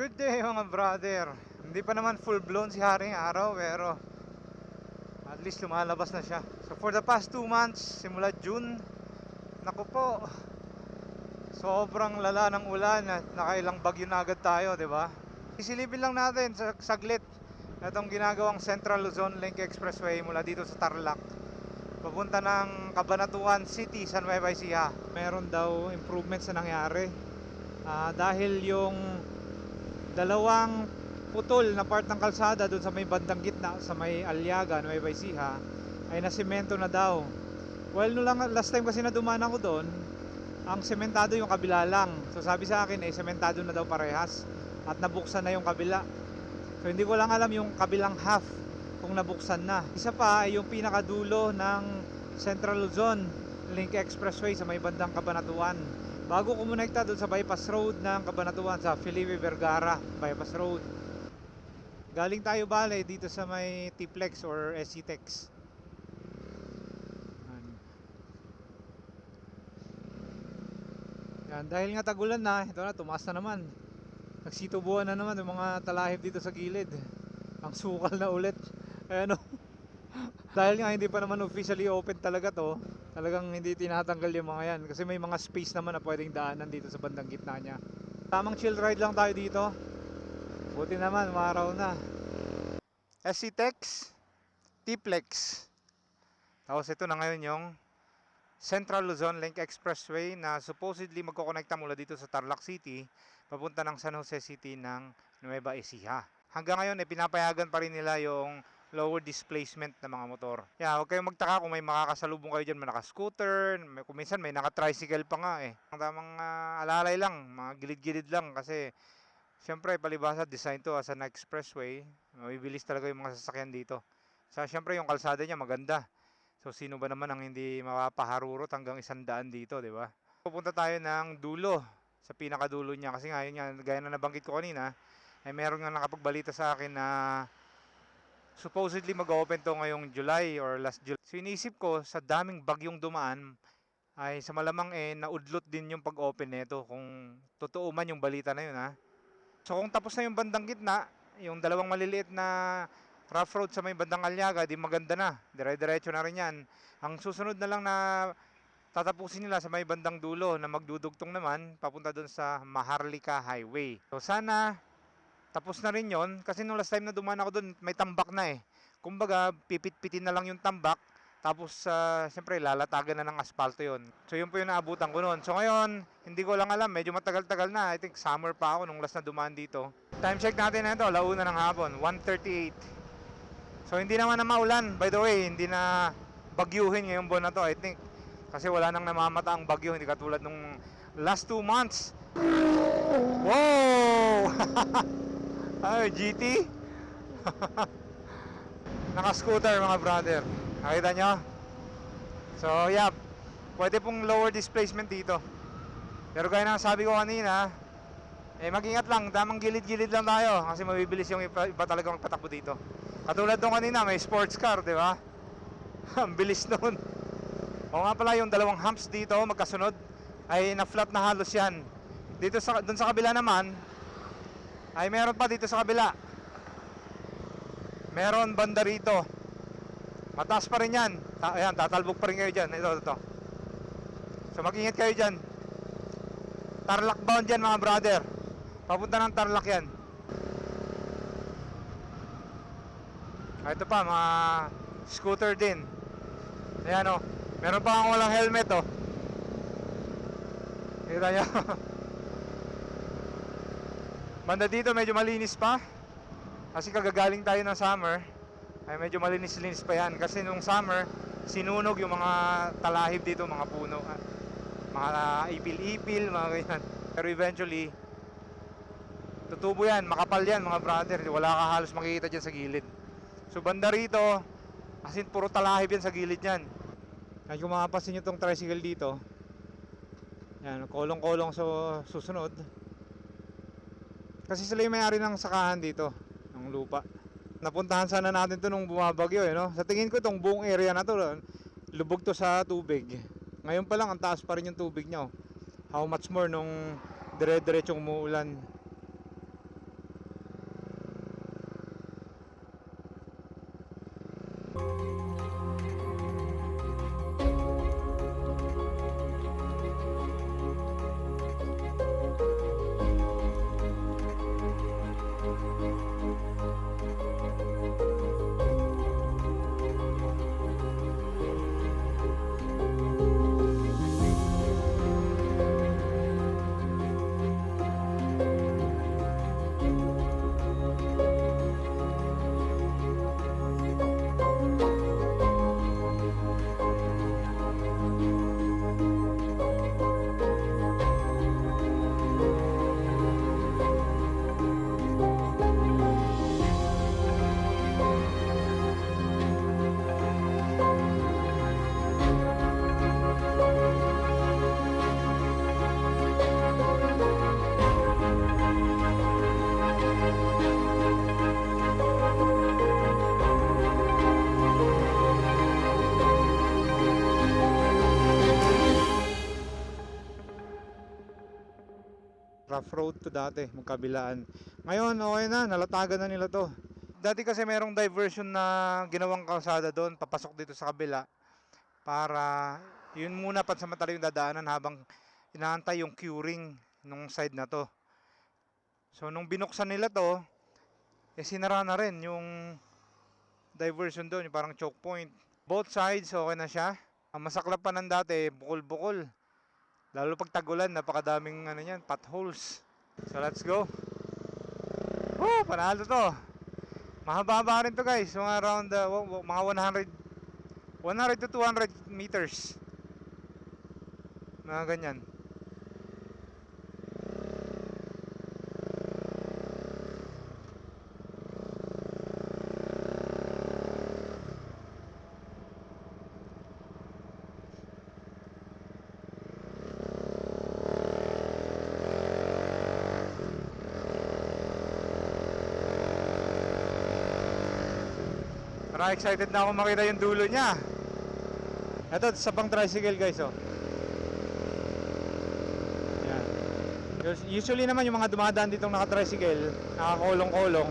Good day mga brother. Hindi pa naman full blown si Haring Araw pero at least lumalabas na siya. So for the past 2 months, simula June, naku po, sobrang lala ng ulan at nakailang bagyo na agad tayo, di ba? Isilipin lang natin sa saglit itong ginagawang Central Luzon Link Expressway mula dito sa Tarlac papunta ng Cabanatuan City, San Nueva Ecija. Meron daw improvements na nangyari. Ah, dahil yung dalawang putol na part ng kalsada doon sa may bandang gitna sa may Aliaga, Nueva Ecija ay nasemento na daw. Well, no lang last time kasi na dumaan ako doon, ang sementado yung kabila lang. So sabi sa akin ay sementado na daw parehas at nabuksan na yung kabila. So hindi ko lang alam yung kabilang half kung nabuksan na. Isa pa ay yung pinakadulo ng Central Luzon Link Expressway sa may bandang Cabanatuan. Bago kumonekta doon sa bypass road ng Cabanatuan sa Felipe Vergara bypass road. Galing tayo bale dito sa may T-Plex or SCTEX. Yan. Yan, dahil nga tagulan na, ito na, tumaas na naman. Nagsitubuan na naman yung mga talahib dito sa gilid. Ang sukal na ulit. Ayan o. Dahil nga hindi pa naman officially open talaga to, talagang hindi tinatanggal yung mga yan. Kasi may mga space naman na pwedeng daanan dito sa bandang gitna niya. Tamang chill ride lang tayo dito. Buti naman, umaraw na. SCTEX, T-Plex. Tapos ito na ngayon yung Central Luzon Link Expressway na supposedly magkokonekta mula dito sa Tarlac City papunta ng San Jose City ng Nueva Ecija. Hanggang ngayon, eh, pinapayagan pa rin nila yung lower displacement ng mga motor. Yeah, huwag kayong magtaka kung may makakasalubong kayo dyan, may naka-scooter, may, kung minsan may naka-tricycle pa nga eh. Ang tamang ah, alalay lang, mga gilid-gilid lang kasi syempre palibasa design to as an expressway. Mabibilis talaga yung mga sasakyan dito. Sa syempre yung kalsada niya maganda. So sino ba naman ang hindi mapapaharurot hanggang isang daan dito, di ba? Pupunta tayo ng dulo, sa pinakadulo niya kasi nga yun nga, gaya na nabanggit ko kanina, ay meron nga nakapagbalita sa akin na supposedly mag-open to ngayong July or last July. So iniisip ko sa daming bagyong dumaan ay sa malamang eh naudlot din yung pag-open nito kung totoo man yung balita na yun ha. So kung tapos na yung bandang gitna, yung dalawang maliliit na rough road sa may bandang Alyaga, di maganda na. Dire-diretso na rin yan. Ang susunod na lang na tatapusin nila sa may bandang dulo na magdudugtong naman papunta doon sa Maharlika Highway. So sana tapos na rin yon kasi nung last time na dumaan ako doon may tambak na eh. Kumbaga pipit-pitin na lang yung tambak tapos uh, siyempre lalatagan na ng asfalto yon. So yun po yung naabutan ko noon. So ngayon, hindi ko lang alam, medyo matagal-tagal na. I think summer pa ako nung last na dumaan dito. Time check natin na ito, launa ng hapon, 1.38. So hindi naman na maulan, by the way, hindi na bagyuhin ngayong buwan na to, I think. Kasi wala nang namamata ang bagyo, hindi katulad nung last two months. Wow! Ay, GT? Naka-scooter mga brother. Nakita nyo? So, yeah. Pwede pong lower displacement dito. Pero gaya ng sabi ko kanina, eh mag-ingat lang, tamang gilid-gilid lang tayo kasi mabibilis yung iba, iba talaga magpatakbo dito. Katulad nung kanina, may sports car, di ba? Ang bilis noon. O nga pala, yung dalawang humps dito, magkasunod, ay na-flat na halos yan. Dito sa, dun sa kabila naman, ay meron pa dito sa kabila. Meron banda rito. Mataas pa rin yan. Ta ayan, tatalbog pa rin kayo dyan. Ito, ito. So mag-ingat kayo dyan. Tarlac bound yan mga brother. Papunta ng Tarlac yan. Ah, ito pa, mga scooter din. Ayan o. Meron pa akong walang helmet o. Kita nyo. Banda dito medyo malinis pa. Kasi kagagaling tayo ng summer, ay medyo malinis-linis pa yan. Kasi nung summer, sinunog yung mga talahib dito, mga puno. ah, Mga ipil-ipil, mga ganyan. Pero eventually, tutubo yan, makapal yan mga brother. Wala ka halos makikita dyan sa gilid. So banda rito, as in puro talahib yan sa gilid yan. At kung makapasin nyo itong tricycle dito, yan, kolong-kolong sa susunod. Kasi sila yung may-ari ng sakahan dito, ng lupa. Napuntahan sana natin to nung bumabagyo eh, no? Sa tingin ko itong buong area na to, lubog to sa tubig. Ngayon pa lang, ang taas pa rin yung tubig niya. oh. How much more nung dire-diretsong umuulan. To dati, magkabilaan. Ngayon, okay na, nalatagan na nila to. Dati kasi merong diversion na ginawang kalsada doon, papasok dito sa kabila para yun muna pansamantala yung dadaanan habang inaantay yung curing nung side na to. So nung binuksan nila to, eh sinara na rin yung diversion doon, yung parang choke point. Both sides okay na siya. Ang masaklap pa ng dati, bukol-bukol. Lalo pag tagulan, napakadaming ano yan, potholes. So let's go. Woo, panalo to. Mahaba-haba rin to guys, mga around uh, mga 100 100 to 200 meters. Mga ganyan. Para excited na ako makita yung dulo niya. Ito, sa pang tricycle guys, oh. Yan. Us- Usually naman yung mga dumadaan ditong naka-tricycle, nakakolong-kolong,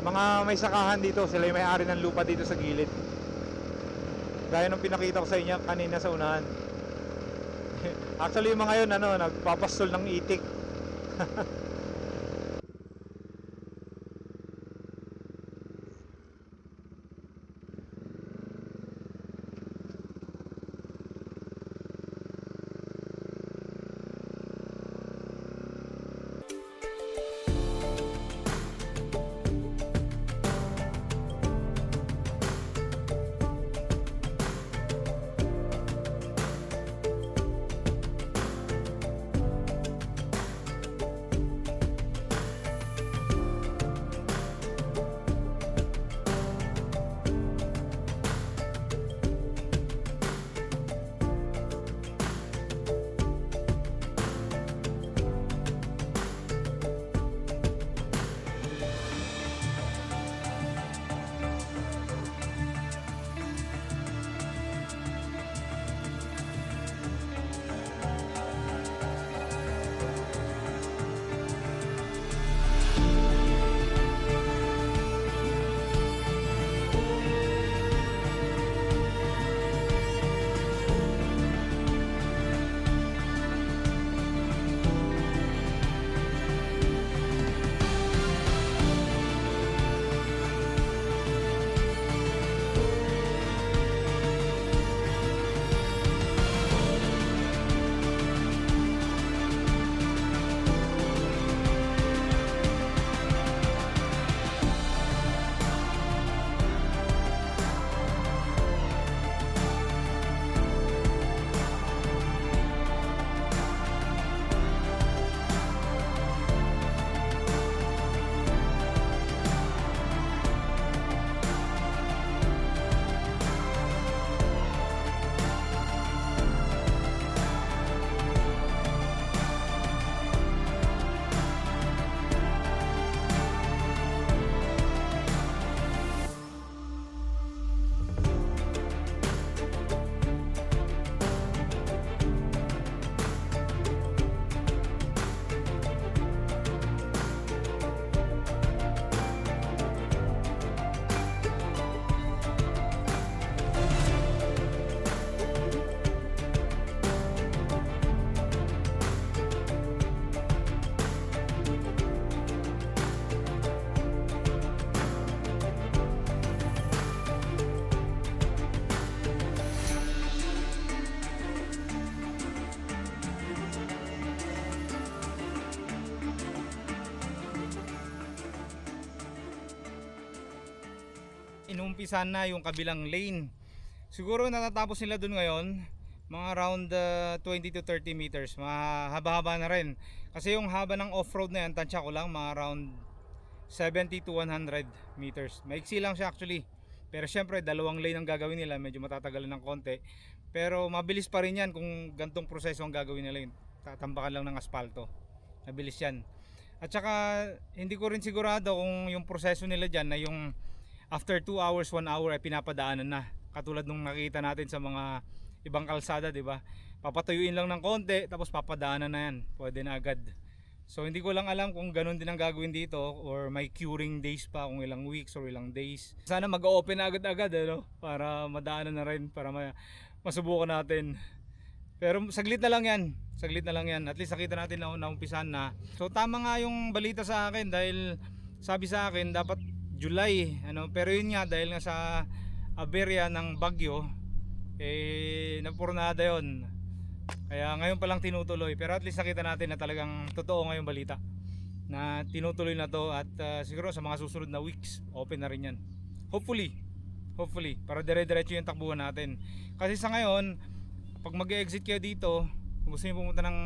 mga may sakahan dito, sila yung may-ari ng lupa dito sa gilid. Gaya nung pinakita ko sa inyo kanina sa unahan. Actually yung mga yun, ano, nagpapastol ng itik. inumpisan na yung kabilang lane. Siguro natatapos nila dun ngayon, mga around uh, 20 to 30 meters. Mahaba-haba na rin. Kasi yung haba ng off-road na yan, tansya ko lang, mga around 70 to 100 meters. Maiksi lang siya actually. Pero syempre, dalawang lane ang gagawin nila, medyo matatagalan ng konti. Pero mabilis pa rin yan kung gantong proseso ang gagawin nila yun. Tatambakan lang ng asfalto. Mabilis yan. At saka, hindi ko rin sigurado kung yung proseso nila dyan na yung after 2 hours, 1 hour ay pinapadaanan na. Katulad nung nakita natin sa mga ibang kalsada, 'di ba? Papatuyuin lang ng konti tapos papadaanan na 'yan. Pwede na agad. So hindi ko lang alam kung ganun din ang gagawin dito or may curing days pa kung ilang weeks or ilang days. Sana mag-open agad-agad ano para madaanan na rin para ma- masubukan natin. Pero saglit na lang yan. Saglit na lang yan. At least nakita natin na naumpisan na. So tama nga yung balita sa akin dahil sabi sa akin dapat July ano? Pero yun nga dahil nga sa aberya ng bagyo eh napurnada yon kaya ngayon pa lang tinutuloy. Pero at least nakita natin na talagang totoo ngayong balita. Na tinutuloy na to at uh, siguro sa mga susunod na weeks open na rin yan. Hopefully. Hopefully. Para dire-diretso yung takbuhan natin. Kasi sa ngayon pag mag-exit kayo dito kung gusto niyo pumunta ng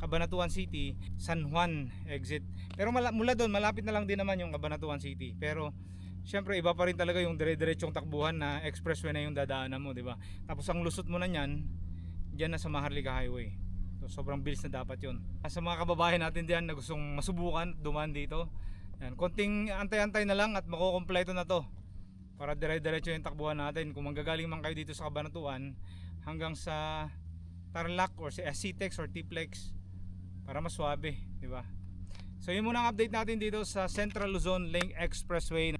Cabanatuan City San Juan exit pero mala- mula doon malapit na lang din naman yung Cabanatuan City pero Siyempre iba pa rin talaga yung dire-diretsong takbuhan na expressway na yung dadaanan mo, di ba? Tapos ang lusot mo na niyan, diyan na sa Maharlika Highway. So, sobrang bilis na dapat 'yon. Sa mga kababayan natin diyan na gustong masubukan dumaan dito, yan, konting antay-antay na lang at makukumpleto na 'to. Para dire-diretso yung takbuhan natin. Kung manggagaling man kayo dito sa Cabanatuan hanggang sa Tarlac or sa SCTEX or T-Plex para mas swabe, di ba? So yun muna ang update natin dito sa Central Luzon Link Expressway.